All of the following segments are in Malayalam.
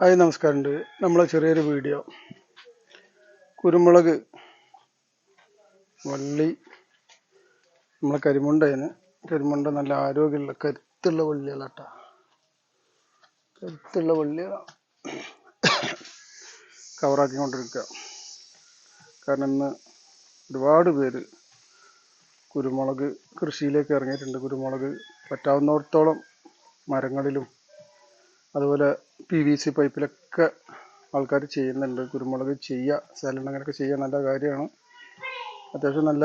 ഹായ് നമസ്കാരമുണ്ട്. നമ്മളെ ചെറിയൊരു വീഡിയോ. കുരുമുളക് വള്ളി നമ്മളെ കരിമുണ്ടതിന് കരിമുണ്ട നല്ല ആരോഗ്യമുള്ള കരുത്തുള്ള വള്ളികളാട്ട. കരുത്തുള്ള വള്ളികളാണ് കവറാക്കിക്കൊണ്ടിരിക്കുക. കാരണം ഇന്ന് ഒരുപാട് പേര് കുരുമുളക് കൃഷിയിലേക്ക് ഇറങ്ങിയിട്ടുണ്ട്. കുരുമുളക് പറ്റാവുന്നിടത്തോളം മരങ്ങളിലും അതുപോലെ പി വി സി പൈപ്പിലൊക്കെ ആൾക്കാർ ചെയ്യുന്നുണ്ട്. കുരുമുളക് ചെയ്യുക സാലഡ് അങ്ങനെയൊക്കെ ചെയ്യുക നല്ല കാര്യമാണ്. അത്യാവശ്യം നല്ല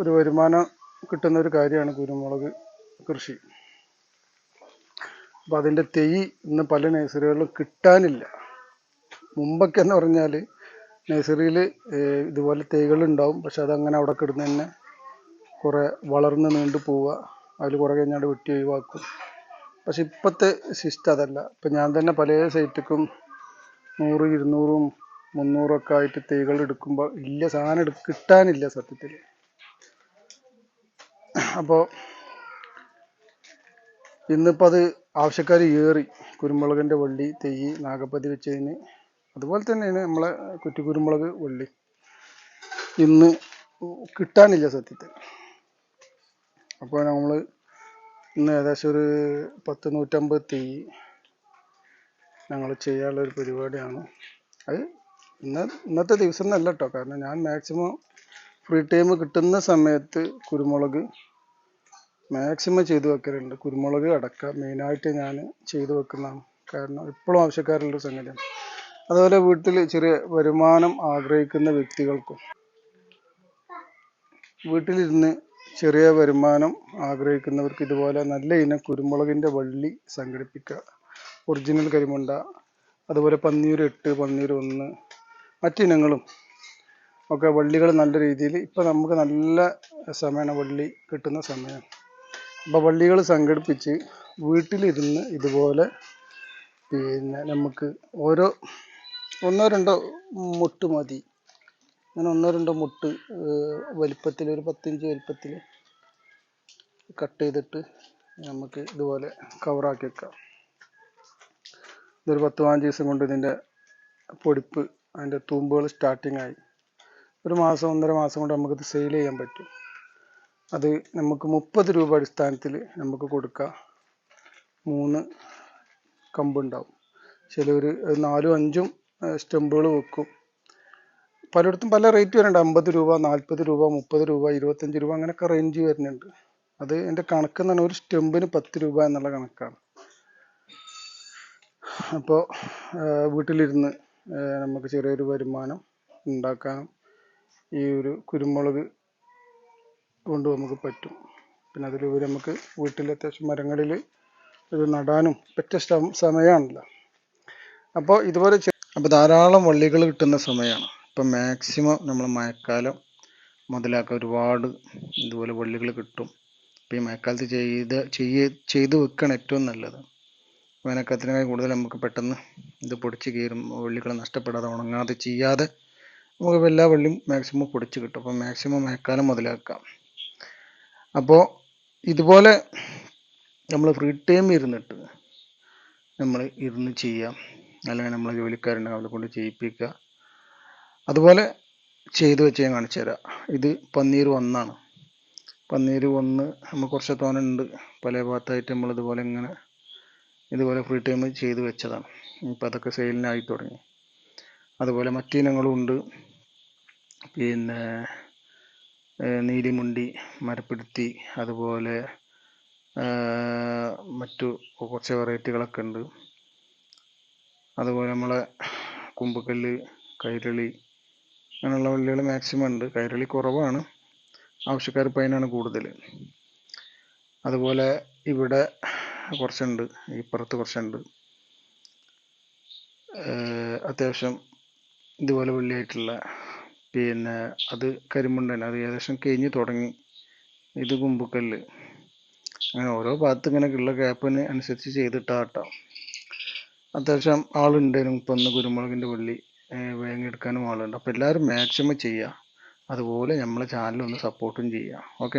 ഒരു വരുമാനം കിട്ടുന്ന ഒരു കാര്യമാണ് കുരുമുളക് കൃഷി. അപ്പോൾ അതിന്റെ തൈ ഇന്ന് പല നഴ്സറികളിലും കിട്ടാനില്ല. മുമ്പൊക്കെ എന്ന് പറഞ്ഞാൽ നഴ്സറിയിൽ ഇതുപോലെ തൈകൾ ഉണ്ടാവും പക്ഷെ അതങ്ങനെ അവിടെ കിടന്ന് തന്നെ കുറേ വളർന്ന് നീണ്ടു പോവുക. അതിൽ കുറേ കഴിഞ്ഞാൽ വെട്ടി ഒഴിവാക്കും. പക്ഷെ ഇപ്പോഴത്തെ സിസ്റ്റം അതല്ല. ഇപ്പം ഞാൻ തന്നെ പല സൈറ്റിക്കും നൂറ് ഇരുന്നൂറും മുന്നൂറും ഒക്കെ ആയിട്ട് തൈകൾ എടുക്കുമ്പോൾ ഇല്ല സാധനം എടു കിട്ടാനില്ല സത്യത്തിൽ. അപ്പോൾ ഇന്നിപ്പോൾ അത് ആവശ്യക്കാർ ഏറി. കുരുമുളകിന്റെ വള്ളി തെയ്യ് നാഗപ്പതി വെച്ചതിന്. അതുപോലെ തന്നെയാണ് നമ്മളെ കുറ്റി കുരുമുളക് വള്ളി. ഇന്ന് കിട്ടാനില്ല സത്യത്തിൽ. അപ്പോൾ നമ്മൾ ഇന്ന് ഏകദേശം ഒരു പത്ത് നൂറ്റമ്പത് ഞങ്ങൾ ചെയ്യാനുള്ള ഒരു പരിപാടിയാണ്. അത് ഇന്ന് ഇന്നത്തെ ദിവസം എന്നല്ല കേട്ടോ കാരണം ഞാൻ മാക്സിമം ഫ്രീ ടൈം കിട്ടുന്ന സമയത്ത് കുരുമുളക് മാക്സിമം ചെയ്തു വെക്കലുണ്ട്. കുരുമുളക് അടക്ക മെയിനായിട്ട് ഞാൻ ചെയ്തു വെക്കുന്നതാണ്. കാരണം ഇപ്പോഴും ആവശ്യക്കാരുള്ള സംഗതിയാണ്. അതുപോലെ വീട്ടിൽ ചെറിയ വരുമാനം ആഗ്രഹിക്കുന്ന വ്യക്തികൾക്കും വീട്ടിലിരുന്ന് ചെറിയ വരുമാനം ആഗ്രഹിക്കുന്നവർക്ക് ഇതുപോലെ നല്ല ഇനം കുരുമുളകിന്റെ വള്ളി സംഘടിപ്പിക്കുക. ഒറിജിനൽ കരിമുണ്ട അതുപോലെ പന്നിയൂർ എട്ട് പന്നിയൂർ ഒന്ന് മറ്റിനങ്ങളും ഒക്കെ വള്ളികൾ നല്ല രീതിയിൽ ഇപ്പം നമുക്ക് നല്ല സമയമാണ് വള്ളി കിട്ടുന്ന സമയം. അപ്പോൾ വള്ളികൾ സംഘടിപ്പിച്ച് വീട്ടിലിരുന്ന് ഇതുപോലെ പിന്നെ നമുക്ക് ഓരോ ഒന്നോ രണ്ടോ മുട്ട് മതി. അങ്ങനെ ഒന്നോ രണ്ടോ മുട്ട് വലിപ്പത്തിൽ ഒരു പത്തിഞ്ച് വലിപ്പത്തിൽ കട്ട് ചെയ്തിട്ട് നമുക്ക് ഇതുപോലെ കവറാക്കി വെക്കാം. ഇതൊരു പത്ത് പതിനഞ്ച് ദിവസം കൊണ്ട് ഇതിന്റെ പൊടിപ്പ് അതിന്റെ തൂമ്പുകൾ സ്റ്റാർട്ടിങ് ആയി. ഒരു മാസം ഒന്നര മാസം കൊണ്ട് നമുക്കിത് സെയിൽ ചെയ്യാൻ പറ്റും. അത് നമുക്ക് മുപ്പത് രൂപ അടിസ്ഥാനത്തിൽ നമുക്ക് കൊടുക്കാം. മൂന്ന് കമ്പുണ്ടാവും ചിലവർ നാലും അഞ്ചും സ്റ്റെമ്പുകൾ വെക്കും. പലയിടത്തും പല റേറ്റ് വരുന്നുണ്ട്. അമ്പത് രൂപ നാൽപ്പത് രൂപ മുപ്പത് രൂപ ഇരുപത്തഞ്ച് രൂപ അങ്ങനെയൊക്കെ റേഞ്ച് വരുന്നുണ്ട്. അത് എന്റെ കണക്ക് എന്ന് പറഞ്ഞാൽ ഒരു സ്റ്റെമ്പിന് പത്ത് രൂപ എന്നുള്ള കണക്കാണ്. അപ്പോൾ വീട്ടിലിരുന്ന് നമുക്ക് ചെറിയൊരു വരുമാനം ഉണ്ടാക്കാനും ഈ ഒരു കുരുമുളക് കൊണ്ട് നമുക്ക് പറ്റും. പിന്നെ അതിലുപരി നമുക്ക് വീട്ടിൽ അത്യാവശ്യം മരങ്ങളിൽ ഇത് നടാനും പറ്റിയ സമയമാണല്ലോ. അപ്പോൾ ഇതുപോലെ അപ്പോൾ ധാരാളം വള്ളികൾ കിട്ടുന്ന സമയമാണ്. ഇപ്പം മാക്സിമം നമ്മൾ മഴക്കാലം മുതലാക്കി ഒരുപാട് ഇതുപോലെ വള്ളികൾ കിട്ടും. അപ്പോൾ ഈ മഴക്കാലത്ത് ചെയ്ത് ചെയ്യ ചെയ്ത് വെക്കുകയാണ് ഏറ്റവും നല്ലത്. വേനൽക്കാലത്തിനേക്കാൾ കൂടുതൽ നമുക്ക് പെട്ടെന്ന് ഇത് പൊടിച്ച് കീറും. വള്ളികൾ നഷ്ടപ്പെടാതെ ഉണങ്ങാതെ ചെയ്യാതെ നമുക്ക് എല്ലാ വള്ളിയും മാക്സിമം പൊടിച്ച് കിട്ടും. അപ്പം മാക്സിമം മഴക്കാലം മുതലാക്കാം. അപ്പോൾ ഇതുപോലെ നമ്മൾ ഫ്രീ ടൈം ഇരുന്നിട്ട് നമ്മൾ ഇരുന്ന് ചെയ്യാം. അല്ലെങ്കിൽ നമ്മളെ ജോലിക്കാരുണ്ടെങ്കിൽ അവരെ കൊണ്ട് ചെയ്യിപ്പിക്കുക. അതുപോലെ ചെയ്തു വെച്ച് ഞാൻ കാണിച്ചു തരാം. ഇത് പന്നീർ ഒന്നാണ് പന്നീർ ഒന്ന് നമ്മൾ കുറച്ച് തോനുണ്ട് പല ഭാഗത്തായിട്ട് നമ്മൾ ഇതുപോലെ ഇങ്ങനെ ഇതുപോലെ ഫ്രീ ടൈം ചെയ്തു വെച്ചതാണ്. ഇപ്പോൾ അതൊക്കെ സെയിലിനായി തുടങ്ങി. അതുപോലെ മറ്റു ഇനങ്ങളും ഉണ്ട്. പിന്നെ നീലിമുണ്ടി മരപ്പിടുത്തി അതുപോലെ മറ്റു കുറച്ച് വെറൈറ്റികളൊക്കെ ഉണ്ട്. അതുപോലെ നമ്മളെ കുമ്പക്കല്ല് കൈരളി അങ്ങനെയുള്ള വള്ളികൾ മാക്സിമം ഉണ്ട്. കൈരളി കുറവാണ്. ആവശ്യക്കാർ പൈനാണ് കൂടുതൽ അതുപോലെ ഇവിടെ കുറച്ചുണ്ട്. ഇപ്പുറത്ത് കുറച്ചുണ്ട്. അത്യാവശ്യം ഇതുപോലെ വെള്ളിയായിട്ടുള്ള പിന്നെ അത് കരിമുണ്ടൻ അത് ഏകദേശം കഴിഞ്ഞ് തുടങ്ങി. ഇത് കുമ്പുക്കല്ല് അങ്ങനെ ഓരോ ഭാഗത്ത് ഇങ്ങനെ ഉള്ള ഗ്യാപ്പിന് അനുസരിച്ച് ചെയ്തിട്ടാട്ടോ. അത്യാവശ്യം ആളുണ്ടായിരുന്നു ഇപ്പം ഒന്ന് കുരുമുളകിന്റെ വള്ളി. വേങ്ങെടുക്കാനും ആളുണ്ട്. അപ്പോൾ എല്ലാവരും മാക്സിമം ചെയ്യുക. അതുപോലെ നമ്മളെ ചാനൽ ഒന്ന് സപ്പോർട്ടും ചെയ്യുക. ഓക്കെ